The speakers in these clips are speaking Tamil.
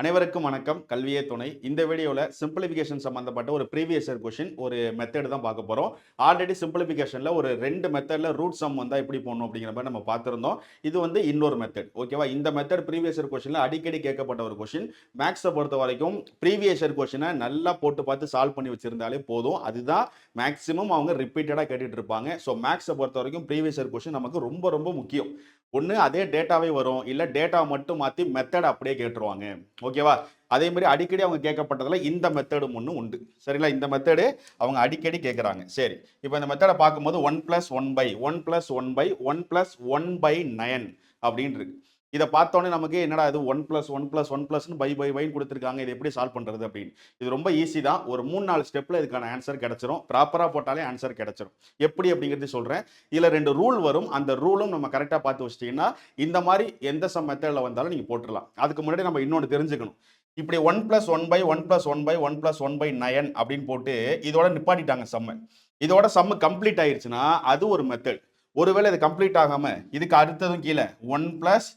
அனைவருக்கும் வணக்கம். கல்வியே துணை. இந்த வீடியோவில் சிம்பிளிஃபிகேஷன் சம்மந்தப்பட்ட ஒரு ப்ரீவியஸ் இயர் கொஷின் ஒரு மெத்தட் தான் பார்க்க போகிறோம் ஆல்ரெடி சிம்பிளிஃபிகேஷனில் ஒரு ரெண்டு மெத்தடில் ரூட் சம் வந்தால் எப்படி போடணும் அப்படிங்கிற மாதிரி நம்ம பார்த்துருந்தோம். இது வந்து இன்னொரு மெத்தட் ஓகேவா இந்த மெத்தட் ப்ரீவியஸ் இயர் கொஷினில் அடிக்கடி கேட்கப்பட்ட ஒரு கொஷின் மேக்ஸை பொறுத்த வரைக்கும் ப்ரீவியஸ் இயர் கொஷினை நல்லா போட்டு பார்த்து சால்வ் பண்ணி வச்சுருந்தாலே போதும். அதுதான் மேக்ஸிமம் அவங்க ரிப்பீட்டடாக கேட்டுட்டு இருப்பாங்க. ஸோ மேக்ஸை பொறுத்த வரைக்கும் ப்ரீவியஸ் இயர் கொஷின் நமக்கு ரொம்ப ரொம்ப முக்கியம். ஒன்று அதே டேட்டாவே வரும். இல்லை டேட்டா மட்டும் மாற்றி மெத்தட் அப்படியே கேட்டுருவாங்க. ஓகேவா? அதே மாதிரி அடிக்கடி அவங்க கேட்கப்பட்டதில் இந்த மெத்தடும் ஒன்று உண்டு. சரிங்களா? இந்த மெத்தடு அவங்க அடிக்கடி கேட்குறாங்க. சரி. இப்போ இந்த மெத்தடை பார்க்கும்போது one plus one by one plus one by one plus one by nine அப்படின்னு இருக்கு இதை பார்த்தோன்னே நமக்கு என்னடா இது one plus one plus one ப்ளஸ்னு by by பைன்னு கொடுத்துருக்காங்க. இது எப்படி சால்வ் பண்ணுறது அப்படின்னு. இது ரொம்ப ஈஸி தான். ஒரு மூணு நாலு ஸ்டெப்பில் இதுக்கான ஆன்சர் கிடச்சிரும். ப்ராப்பராக போட்டாலே ஆன்சர் கிடச்சிரும். எப்படி அப்படிங்கிறது சொல்கிறேன் இதில் ரெண்டு ரூல் வரும். அந்த ரூலும் நம்ம கரெக்டாக பார்த்து வச்சிட்டிங்கன்னா இந்த மாதிரி எந்த சம் மெத்தடில் வந்தாலும் நீங்கள் போட்டுடலாம். அதுக்கு முன்னாடி நம்ம இன்னொன்று தெரிஞ்சுக்கணும். இப்படி one plus one by one plus one by one plus one by nine அப்படின்னு போட்டு இதோட நிப்பாட்டிட்டாங்க செம்ம இதோட சம்மு கம்ப்ளீட் ஆயிடுச்சுன்னா அது ஒரு மெத்தட் ஒருவேளை இது கம்ப்ளீட் ஆகாமல் இதுக்கு அடுத்ததும் கீழே ஒன் ப்ளஸ்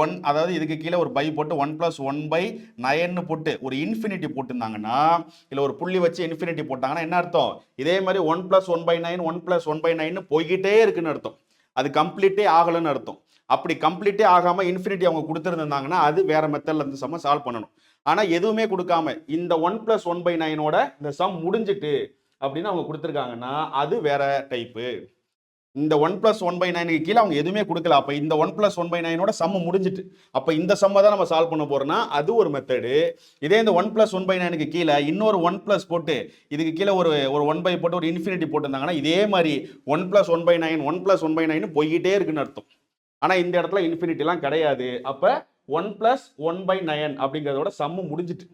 ஒன் அதாவது இதுக்கு கீழே ஒரு பை போட்டு ஒன் ப்ளஸ் ஒன் பை நயன்னு போட்டு ஒரு இன்ஃபினிட்டி போட்டிருந்தாங்கன்னா இல்லை ஒரு புள்ளி வச்சு இன்ஃபினிட்டி போட்டாங்கன்னா என்ன அர்த்தம்? இதே மாதிரி one plus one by nine one plus one by nine போய்கிட்டே இருக்குன்னு அர்த்தம். அது கம்ப்ளீட்டே ஆகலைன்னு அர்த்தம். அப்படி கம்ப்ளீட்டே ஆகாமல் இன்ஃபினிட்டி அவங்க கொடுத்துருந்தாங்கன்னா அது வேற மெத்தடில் இருந்து சம்ம சால்வ் பண்ணணும். ஆனால் எதுவுமே கொடுக்காம இந்த ஒன் ப்ளஸ் ஒன் பை நைனோட இந்த சம் முடிஞ்சிட்டு அப்படின்னு அவங்க கொடுத்துருக்காங்கன்னா அது வேற டைப்பு இந்த ஒன் பிளஸ் ஒன் பை நைனுக்கு கீழே அவங்க எதுவுமே கொடுக்கல. அப்போ இந்த ஒன் பிளஸ் ஒன் பை நைனோட சம்மு முடிஞ்சிட்டு. அப்போ இந்த சம்மை தான் நம்ம சால்வ் பண்ண போறோம்னா அது ஒரு மெத்தடு இதே இந்த ஒன் பிளஸ் ஒன் பை நைனுக்கு கீழே இன்னொரு ஒன் பிளஸ் போட்டு இதுக்கு கீழே ஒரு ஒரு ஒன் பை போட்டு ஒரு இன்ஃபினிட்டி போட்டிருந்தாங்கன்னா இதே மாதிரி one plus one by nine one plus one by nine போய்கிட்டே இருக்குன்னு அர்த்தம். ஆனால் இந்த இடத்துல இன்ஃபினிட்டிலாம் கிடையாது. அப்போ one plus one by nine அப்படிங்கிறதோட சம்மு முடிஞ்சிட்டு.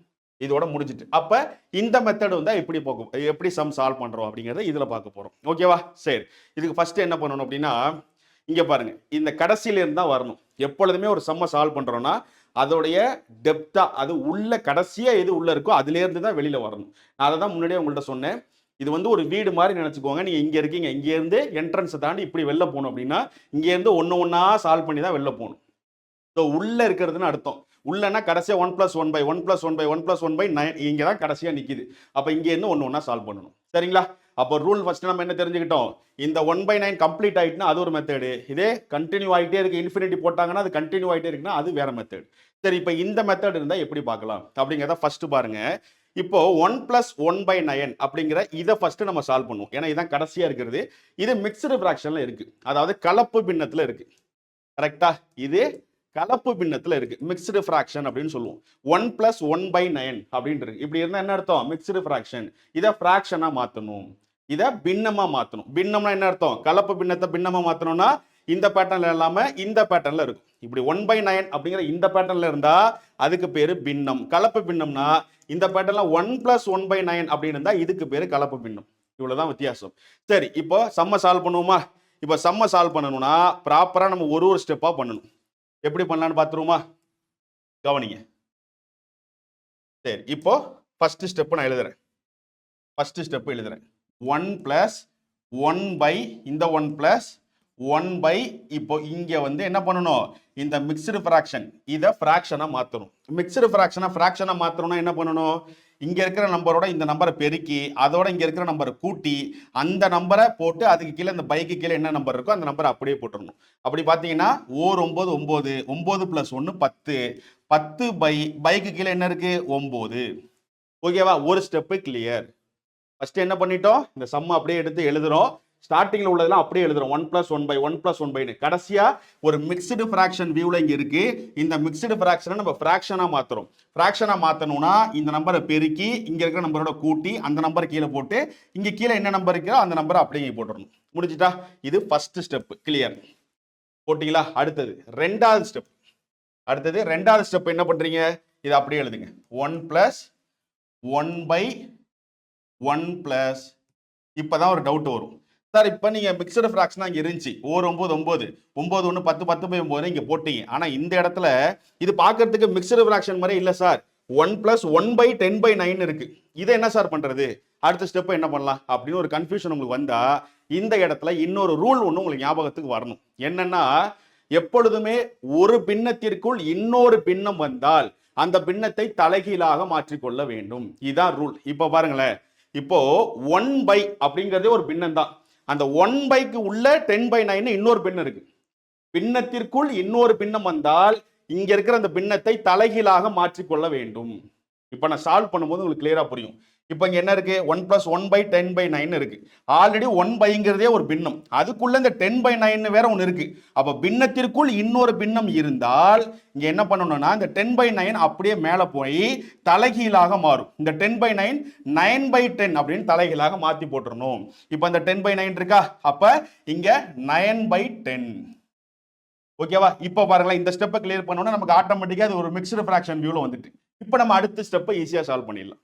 இதோட முடிஞ்சிட்டு. அப்போ இந்த மெத்தட் வந்தால் எப்படி போகும்? எப்படி சம் சால்வ் பண்ணுறோம் அப்படிங்கிறத இதில் பார்க்க போகிறோம் ஓகேவா சரி. இதுக்கு ஃபஸ்ட்டு என்ன பண்ணணும் அப்படின்னா இங்கே பாருங்கள் இந்த கடைசியிலேருந்து தான் வரணும். எப்பொழுதுமே ஒரு சம்மை சால்வ் பண்ணுறோன்னா அதோடைய டெப்த்தாக அது உள்ள கடைசியாக எது உள்ளே இருக்கோ அதுலேருந்து தான் வெளியில் வரணும். நான் அதை தான் முன்னாடியே உங்கள்கிட்ட சொன்னேன். இது வந்து ஒரு வீடு மாதிரி நினச்சிக்கோங்க. நீங்கள் இங்கே இருக்கீங்க. இங்கேருந்து என்ட்ரன்ஸை தாண்டி இப்படி வெளில போகணும் அப்படின்னா இங்கேருந்து ஒன்று ஒன்றா சால்வ் பண்ணி தான் வெளில போகணும். ஸோ உள்ளே இருக்கிறதுன்னு அர்த்தம். உள்ளனா கடைசியாக one plus one by one plus one by one plus one by nine இங்கே தான் கடைசியாக நிற்கிது அப்போ இங்கேருந்து ஒன்று ஒன்றா சால்வ் பண்ணணும். சரிங்களா? அப்போ ரூல் ஃபஸ்ட்டு நம்ம என்ன தெரிஞ்சுக்கிட்டோம்? இந்த ஒன் பை நைன் கம்ப்ளீட் ஆகிட்டுனா அது ஒரு மெத்தடு இதே கண்டினியூ ஆகிட்டே இருக்குது இன்ஃபினிட்டி போட்டாங்கன்னா அது கண்டினியூ ஆகிட்டே இருக்குன்னா அது வேற மெத்தட் சரி இப்போ இந்த மெத்தட் இருந்தால் எப்படி பார்க்கலாம்? அப்படிங்கிறத ஃபஸ்ட்டு பாருங்க. இப்போ one plus one by nine அப்படிங்கிற இதை ஃபர்ஸ்ட் நம்ம சால்வ் பண்ணுவோம். ஏன்னா இதான் கடைசியாக இருக்கிறது. இது மிக்சடு ஃப்ராக்ஷனில் இருக்கு. அதாவது கலப்பு பின்னத்தில் இருக்கு. கரெக்டா இது கலப்பு பின்னத்தில் இருக்கு. மிக்சடு ஃப்ராக்ஷன் அப்படின்னு சொல்லுவோம். One plus one by nine அப்படின்ட்டு இருக்கு. இப்படி இருந்தால் என்ன அர்த்தம்? மிக்சடு ஃப்ராக்ஷன் இதை ஃப்ராக்ஷனாக மாற்றணும் இதை பின்னமாக மாற்றணும் பின்னம்னா என்ன அர்த்தம்? கலப்பு பின்னத்தை பின்னமாக மாற்றணும்னா இந்த பேட்டர்ன்ல இல்லாமல் இந்த பேட்டர்ன்ல இருக்கும். இப்படி ஒன் பை நைன் அப்படிங்கிற இந்த பேட்டர்ன்ல இருந்தா அதுக்கு பேரு பின்னம். கலப்பு பின்னம்னா இந்த பேட்டர்ன்ல one plus one by nine அப்படின்னு இருந்தா இதுக்கு பேரு கலப்பு பின்னம். இவ்வளவுதான் வித்தியாசம். சரி இப்போ செம்ம சால்வ் பண்ணுவோமா? இப்போ செம்ம சால்வ் பண்ணணும்னா ப்ராப்பராக நம்ம ஒரு ஒரு ஸ்டெப்பாக பண்ணணும். எப்படி பண்ணலான்னு பார்த்துருவோமா? கவனிங்க. சரி இப்போ ஃபஸ்ட்டு ஸ்டெப்பு நான் எழுதுறேன். ஃபஸ்ட்டு ஸ்டெப்பு எழுதுறேன். ஒன் ப்ளஸ் ஒன் பை இந்த ஒன் ப்ளஸ் ஒன் பை இப்போ இங்கே வந்து என்ன பண்ணணும்? இந்த மிக்சடு ஃப்ராக்ஷன் இதை ஃப்ராக்ஷனாக மாற்றணும் மிக்சடு ஃப்ராக்ஷனாக ஃப்ராக்ஷனாக மாற்றணும்னா என்ன பண்ணணும்? இங்கே இருக்கிற நம்பரோட இந்த நம்பரை பெருக்கி அதோட இங்கே இருக்கிற நம்பரை கூட்டி அந்த நம்பரை போட்டு அதுக்கு கீழே இந்த பைக்கு கீழே என்ன நம்பர் இருக்கோ அந்த நம்பரை அப்படியே போட்டுடணும் அப்படி பார்த்தீங்கன்னா ஓர் ஒம்பது ஒம்பது ஒம்பது ப்ளஸ் ஒன்று பத்து. பத்து பை பைக்கு கீழே என்ன இருக்குது ஒம்பது ஓகேவா ஒரு ஸ்டெப்பு கிளியர் ஃபஸ்ட்டு என்ன பண்ணிட்டோம்? இந்த சம்மை அப்படியே எடுத்து எழுதுகிறோம் ஸ்டார்டிங்கில் உள்ளதெல்லாம் அப்படியே எழுதுறோம். One plus one by one plus one fine கடைசியாக ஒரு மிக்சடு ஃப்ராக்ஷன் வியூவில் இங்கே இருக்குது இந்த மிக்சடு ஃப்ராக்ஷனை நம்ம ஃப்ராக்ஷனாக மாற்றுறோம் ஃப்ராக்ஷனாக மாற்றணும்னா இந்த நம்பரை பெருக்கி இங்கே இருக்கிற நம்பரோட கூட்டி அந்த நம்பர் கீழே போட்டு இங்கே கீழே என்ன நம்பர் இருக்கோ அந்த நம்பரை அப்படியே போட்டுடணும் முடிஞ்சிட்டா? இது ஃபஸ்ட்டு ஸ்டெப் கிளியர் போட்டிங்களா? அடுத்தது. ரெண்டாவது ஸ்டெப் அடுத்தது ரெண்டாவது ஸ்டெப் என்ன பண்ணுறீங்க இது அப்படியே எழுதுங்க. One plus one by one plus இப்போ தான் ஒரு டவுட் வரும். சார் இப்போ நீங்கள் மிக்சடு ஃப்ராக்ஷன் இங்கே இருந்துச்சு. ஓர் ஒம்பது ஒம்பது ஒம்பது ஒன்று பத்து பத்து பை ஒம்பது இங்கே போட்டீங்க. ஆனால் இந்த இடத்துல இது பார்க்கறதுக்கு மிக்சடு ஃப்ராக்ஷன் மாதிரி இல்லை sir one plus one by ten by nine இருக்கு. இதை என்ன சார் பண்ணுறது அடுத்த ஸ்டெப்பை என்ன பண்ணலாம்? அப்படின்னு ஒரு கன்ஃபியூஷன் உங்களுக்கு வந்தால் இந்த இடத்துல இன்னொரு ரூல் ஒன்று உங்களுக்கு ஞாபகத்துக்கு வரணும். என்னன்னா எப்பொழுதுமே ஒரு பின்னத்திற்குள் இன்னொரு பின்னம் வந்தால் அந்த பின்னத்தை தலைகீழாக மாற்றிக்கொள்ள வேண்டும். இதுதான் ரூல் இப்போ பாருங்களேன். இப்போ ஒன் பை அப்படிங்கிறதே ஒரு பின்னம் தான் அந்த ஒன் பைக்கு உள்ள டென் பை நைன் இன்னொரு பின்னம் இருக்கு. பின்னத்திற்குள் இன்னொரு பின்னம் வந்தால் இங்க இருக்கிற அந்த பின்னத்தை தலைகீழாக மாற்றிக்கொள்ள வேண்டும். இப்போ நான் சால்வ் பண்ணும்போது உங்களுக்கு கிளியரா புரியும். இப்போ இங்கே என்ன இருக்குது one plus one by ten by nine இருக்குது ஆல்ரெடி ஒன் பைங்கிறதே ஒரு பின்னம். அதுக்குள்ளே இந்த டென் பை நைன் வேற ஒன்று இருக்குது அப்போ பின்னத்திற்குள் இன்னொரு பின்னம் இருந்தால் இங்கே என்ன பண்ணணும்னா இந்த டென் பை நைன் அப்படியே மேலே போய் தலைகீழாக மாறும். இந்த ten by nine nine by ten அப்படின்னு தலைகீழாக மாற்றி போட்டுடணும் இப்போ இந்த டென் பை நைன் இருக்கா? அப்போ இங்கே நைன் பை டென் ஓகேவா இப்போ பாருங்களேன் இந்த ஸ்டெப்பை கிளியர் பண்ணோன்னா நமக்கு ஆட்டோமேட்டிக்காக அது ஒரு மிக்சடு ஃப்ராக்ஷன் வியூவில் வந்துட்டு. இப்போ நம்ம அடுத்த ஸ்டெப்பை ஈஸியாக சால்வ் பண்ணிடலாம்.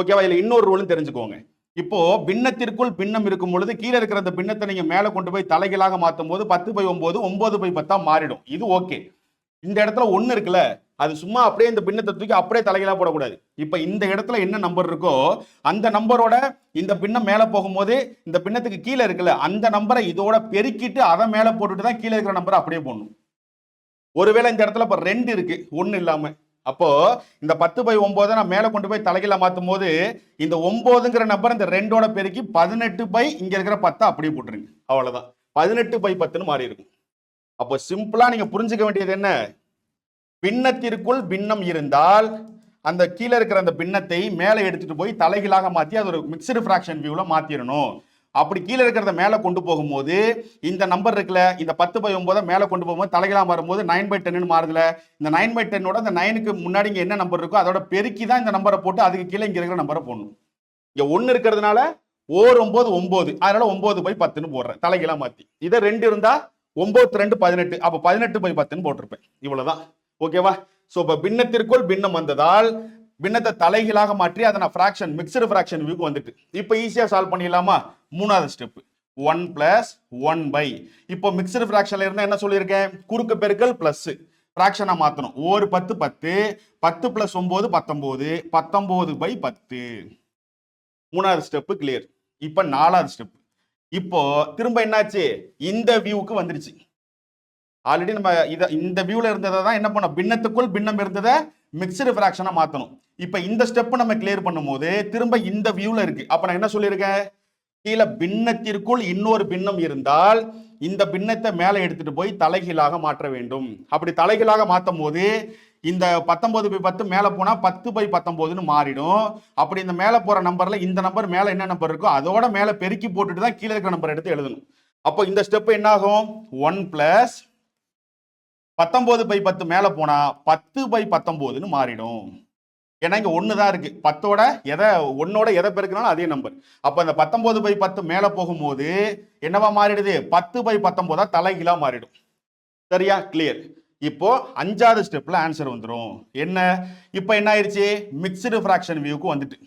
ஓகேவா? இதில் இன்னொரு ரூலும் தெரிஞ்சுக்கோங்க. இப்போ பின்னத்திற்குள் பின்னம் இருக்கும் பொழுது கீழே இருக்கிற அந்த பின்னத்தை நீங்க மேலே கொண்டு போய் தலைகளாக மாற்றும் போது பத்து பை ஒன்பது ஒன்பது பை பத்தா மாறிடும். இது ஓகே இந்த இடத்துல ஒன்று இருக்குல்ல அது சும்மா அப்படியே இந்த பின்னத்தை தூக்கி அப்படியே தலைகீழாக போடக்கூடாது. இப்போ இந்த இடத்துல என்ன நம்பர் இருக்கோ அந்த நம்பரோட இந்த பின்னம் மேலே போகும்போது இந்த பின்னத்துக்கு கீழே இருக்குல்ல அந்த நம்பரை இதோட பெருக்கிட்டு அதை மேலே போட்டுட்டு தான் கீழே இருக்கிற நம்பரை அப்படியே போடணும். ஒருவேளை இந்த இடத்துல இப்போ ரெண்டு இருக்கு ஒன்று இல்லாமல் அப்போ இந்த பத்து பை ஒன்பதை நான் மேலே கொண்டு போய் தலைகீழ மாற்றும் போது இந்த ஒன்பதுங்கிற நம்பர் இந்த ரெண்டோட பெருக்கி பதினெட்டு பை இங்க இருக்கிற பத்தை அப்படியே போட்டுருங்க. அவ்வளவுதான். பதினெட்டு பை பத்துன்னு மாறி இருக்கும். அப்போ சிம்பிளா நீங்க புரிஞ்சுக்க வேண்டியது என்ன? பின்னத்திற்குள் பின்னம் இருந்தால் அந்த கீழே இருக்கிற அந்த பின்னத்தை மேலே எடுத்துட்டு போய் தலைகீழாக மாற்றி அது ஒரு மிக்சடு ஃப்ராக்ஷன் வியூவில் மாற்றிடணும் அப்படி கீழே இருக்கிறத மேலே கொண்டு போகும்போது இந்த நம்பர் இருக்குல்ல இந்த பத்து பை ஒன்பதை மேலே கொண்டு போகும்போது தலைகளாக மாறும்போது நைன் பை டென்னு மாறுதுல இந்த நைன் பை டென்னோட இந்த நைனுக்கு முன்னாடி இங்கே என்ன நம்பர் இருக்கோ அதோட பெருக்கி தான் இந்த நம்பரை போட்டு அதுக்கு கீழே இங்கே இருக்கிற நம்பரை போடணும். இங்கே ஒன்று இருக்கிறதுனால ஓர் ஒம்பது ஒம்பது அதனால ஒம்பது பை பத்துன்னு போடுறேன் தலைகளாக மாற்றி இதை ரெண்டு இருந்தால் ஒம்பது ரெண்டு பதினெட்டு. அப்போ பதினெட்டு பை பத்துன்னு போட்டிருப்பேன். இவ்வளோதான் ஓகேவா ஸோ இப்போ பின்னத்திற்குள் பின்னம் வந்ததால் பின்னத்தை தலைகீழாக மாற்றி அதை நான் ஃப்ராக்ஷன் மிக்சடு ஃப்ராக்ஷன் வியூக்கு வந்துட்டு. இப்போ ஈஸியாக சால்வ் பண்ணிடலாமா? மூணாவது step one plus one by இப்போ மிக்சடு ஃப்ராக்ஷன்ல இருந்தால் என்ன சொல்லியிருக்கேன்? குறுக்கு பெருக்கல் பிளஸ் ஃப்ராக்ஷனாக மாற்றணும் ஒரு பத்து பத்து பத்து பிளஸ் ஒம்பது பத்தொம்போது பத்தொம்போது பை பத்து. மூணாவது ஸ்டெப்பு கிளியர் இப்போ நாலாவது ஸ்டெப் இப்போ திரும்ப என்னாச்சு? இந்த வியூவுக்கு வந்துருச்சு. ஆல்ரெடி நம்ம இதை இந்த வியூவில் இருந்ததை தான் என்ன பண்ணோம்? பின்னத்துக்குள் பின்னம் இருந்ததை மிக்சடு ஃப்ராக்ஷனாக மாற்றணும் இப்போ இந்த ஸ்டெப்பை நம்ம கிளியர் பண்ணும்போது திரும்ப இந்த வியூவில் இருக்கு. அப்போ நான் என்ன சொல்லியிருக்கேன்? கீழே பின்னத்திற்குள் இன்னொரு பின்னம் இருந்தால் இந்த பின்னத்தை மேலே எடுத்துட்டு போய் தலைகீழாக மாற்ற வேண்டும். அப்படி தலைகீழாக மாற்றும் போது இந்த பத்தொன்பது பை பத்து மேலே போனால் பத்து பை பத்தொம்போதுன்னு மாறிடும். அப்படி இந்த மேலே போகிற நம்பரில் இந்த நம்பர் மேலே என்ன நம்பர் இருக்கோ அதோட மேலே பெருக்கி போட்டுட்டு தான் கீழே இருக்கிற நம்பர் எடுத்து எழுதணும். அப்போ இந்த ஸ்டெப் என்ன ஆகும்? ஒன் பிளஸ் பத்தொன்பது பை பத்து மேலே போனால் பத்து பை பத்தொம்போதுன்னு மாறிடும். ஏன்னா இங்கே ஒன்று தான் இருக்கு. பத்தோட எதை ஒன்னோட எதை பெருக்கினாலும் அதே நம்பர் அப்போ இந்த பத்தொன்பது பை பத்து மேலே போகும்போது என்னவா மாறிடுது? பத்து பை பத்தொம்போதா தலைகீழாக மாறிடும். சரியா? கிளியர் இப்போ அஞ்சாவது ஸ்டெப்ல ஆன்சர் வந்துடும் என்ன? இப்போ என்ன ஆயிடுச்சு மிக்சடு ஃப்ராக்ஷன் வியூக்கு வந்துட்டு.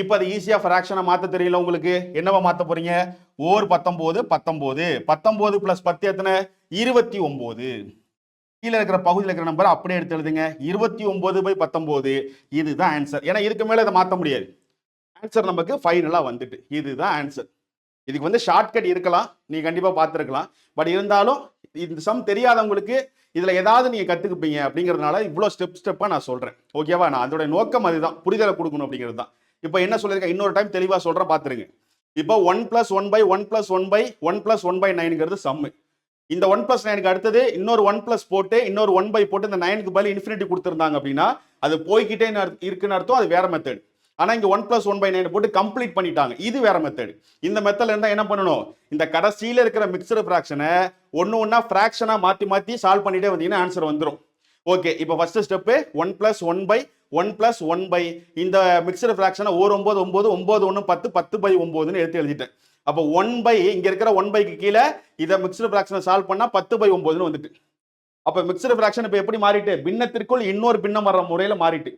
இப்போ அது ஈஸியாக ஃப்ராக்ஷனை மாற்ற தெரியல உங்களுக்கு. என்னவா மாற்ற போறீங்க? ஓர் பத்தொம்போது பத்தொம்போது. பத்தொம்போது ப்ளஸ் பத்து எத்தனை? இருபத்தி ஒம்போது. கீழே இருக்கிற பகுதியில் இருக்கிற நம்பர் அப்படியே எடுத்து எழுதுங்க. இருபத்தி ஒன்பது பை பத்தொம்போது இதுதான் ஆன்சர் ஏன்னா இதுக்கு மேலே இதை மாற்ற முடியாது. ஆன்சர் நமக்கு ஃபைனலாக வந்துட்டு. இதுதான் ஆன்சர் இதுக்கு வந்து ஷார்ட்கட் இருக்கலாம். நீங்கள் கண்டிப்பாக பார்த்துருக்கலாம். பட் இருந்தாலும் இந்த சம் தெரியாதவங்களுக்கு இதில் ஏதாவது நீங்கள் கற்றுக்குப்பீங்க அப்படிங்கிறதுனால இவ்வளோ ஸ்டெப் ஸ்டெப்பாக நான் சொல்கிறேன் ஓகேவா நான் அதோட நோக்கம் அதுதான். புரிதலை கொடுக்கணும் அப்படிங்கிறது தான். இப்போ என்ன சொல்லியிருக்கேன்? இன்னொரு டைம் தெளிவாக சொல்கிறேன் பார்த்துருங்க. இப்போ one plus one by one plus one by one plus one by நைனுங்கிறது sum இந்த ஒன் பிளஸ் நைனுக்கு அடுத்தது இன்னொரு ஒன் பிளஸ் போட்டு இன்னொரு ஒன் பை போட்டு இந்த நைனுக்கு பதில் இன்ஃபினிட்டி கொடுத்துருந்தாங்க அப்படின்னா அது போய்கிட்டே இருக்குன்னு அர்த்தம் அது வேற மெத்தட் ஆனா இங்க one plus one by nine போட்டு கம்ப்ளீட் பண்ணிட்டாங்க. இது வேற மெத்தட் இந்த மெத்தட்ல இருந்தா என்ன பண்ணணும்? இந்த கடைசியில இருக்கிற மிக்சடு ஃபிராக்ஷனை ஒன்னு ஒன்னா ஃப்ராக்ஷனாக மாத்தி மாத்தி சால்வ் பண்ணிட்டே வந்தீங்கன்னா ஆன்சர் வந்துடும் ஓகே இப்போ first step one plus one by one plus one by இந்த மிக்சடு ஃப்ராக்ஷனை ஒரு ஒன்பது ஒன்பது ஒன்பது ஒன்று பத்து பத்து பை ஒன்பதுன்னு எடுத்து எழுதிட்டேன். அப்போ ஒன் பை இங்க இருக்கிற ஒன் பைக்கு கீழே இதை மிக்சடு ஃபிராக்ஷனை சால்வ் பண்ணா பத்து பை ஒன்பதுன்னு வந்துட்டு. அப்போ மிக்சடு ஃபிராக்ஷன் இப்போ எப்படி மாறிட்டு? பின்னத்திற்குள் இன்னொரு பின்னம் வர்ற முறையில மாறிட்டு.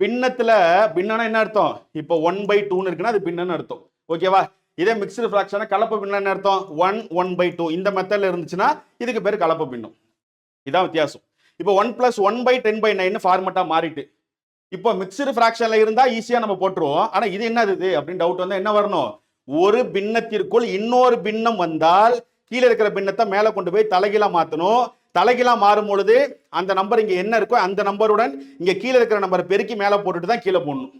பின்னத்துல பின்னம்னா என்ன அர்த்தம்? இப்போ ஒன் பை டூன்னு இருக்குன்னா அது பின்னன்னு அர்த்தம். ஓகேவா இதே மிக்சடு ஃபிராக்ஷனை கலப்பு பின்னம் என்ன அர்த்தம்? ஒன் ஒன் பை டூ இந்த மெத்தட்ல இருந்துச்சுன்னா இதுக்கு பேர் கலப்பு பின்னம். இதான் வித்தியாசம். இப்போ one plus one by ten by nine ஃபார்மெட்டா மாறிட்டு. இப்போ மிக்சடு ஃபிராக்ஷன்ல இருந்தா ஈஸியா நம்ம போட்டுருவோம். ஆனா இது என்னது இது அப்படின்னு டவுட் வந்தா என்ன வரணும்? ஒரு பின்னத்திற்குள் இன்னொரு பின்னம் வந்தால் கீழே இருக்கிற பின்னத்தை மேலே கொண்டு போய் தலைகீழாக மாற்றணும் தலைகீழாக மாறும் பொழுது அந்த நம்பர் இங்கே என்ன இருக்கோ அந்த நம்பருடன் இங்கே கீழே இருக்கிற நம்பரை பெருக்கி மேலே போட்டுட்டு தான் கீழே போடணும்.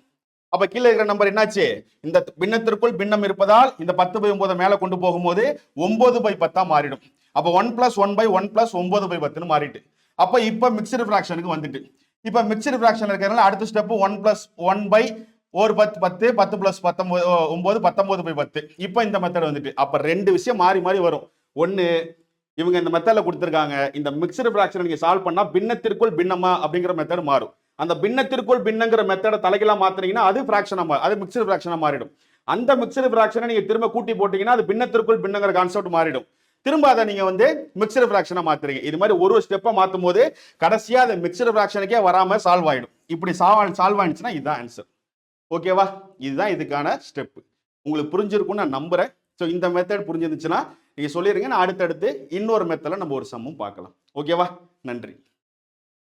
அப்ப கீழே இருக்கிற நம்பர் என்னாச்சு? இந்த பின்னத்திற்குள் பின்னம் இருப்பதால் இந்த பத்து பை ஒன்பதை மேலே கொண்டு போகும்போது ஒன்பது பை பத்தா மாறிடும். அப்போ one plus one by one plus ஒன்பது பை பத்துன்னு மாறிட்டு. அப்போ இப்போ மிக்சடு ஃப்ராக்ஷனுக்கு வந்துட்டு. இப்போ மிக்சடு ஃப்ராக்ஷன் இருக்கிறதுனால அடுத்த step one plus one by ஒரு பத்து பத்து பத்து பிளஸ் பத்தொன்பது ஒன்பது பத்தொன்பது பை பத்து. இப்போ இந்த மெத்தட் வந்துட்டு. அப்போ ரெண்டு விஷயம் மாறி மாறி வரும். ஒன்று இவங்க இந்த மெத்தடில் கொடுத்துருக்காங்க. இந்த மிக்சடு ஃபிராக்ஷன் நீங்கள் சால்வ் பண்ணால் பின்னத்திற்குள் பின்னமா அப்படிங்கிற மெத்தட் மாறும். அந்த பின்னத்திற்குள் பின்னங்கிற மெத்தடை தலைகளாக மாத்துனீங்கன்னா அது ஃபிராக்ஷனா மாறும் அது மிக்சடு ஃப்ராக்ஷனாக மாறிடும். அந்த மிக்சடு ஃபிராக்ஷனை நீங்கள் திரும்ப கூட்டி போட்டிங்கன்னா அது பின்னத்திற்குள் பின்னங்கிற கான்செப்ட் மாறிடும். திரும்ப அதை நீங்கள் வந்து மிக்சடு ஃப்ராக்ஷனாக மாத்துறீங்க. இது மாதிரி ஒரு ஸ்டெப்பை மாற்றும் போது கடைசியாக அது மிக்சடு ஃபிராக்ஷனுக்கே வராமல் சால்வ் ஆகிடும் இப்படி சால்வ் சால்வ் ஆயிடுச்சுன்னா இதுதான் ஆன்சர் ஓகேவா? இதுதான் இதுக்கான ஸ்டெப் உங்களுக்கு புரிஞ்சிருக்கும்னு நான் நம்புறேன். ஸோ இந்த மெத்தட் புரிஞ்சிருந்துச்சுன்னா நீங்கள் சொல்லிடுங்க நான் அடுத்தடுத்து இன்னொரு மெத்தடில் நம்ம ஒரு சம்மும் பார்க்கலாம். ஓகேவா? நன்றி.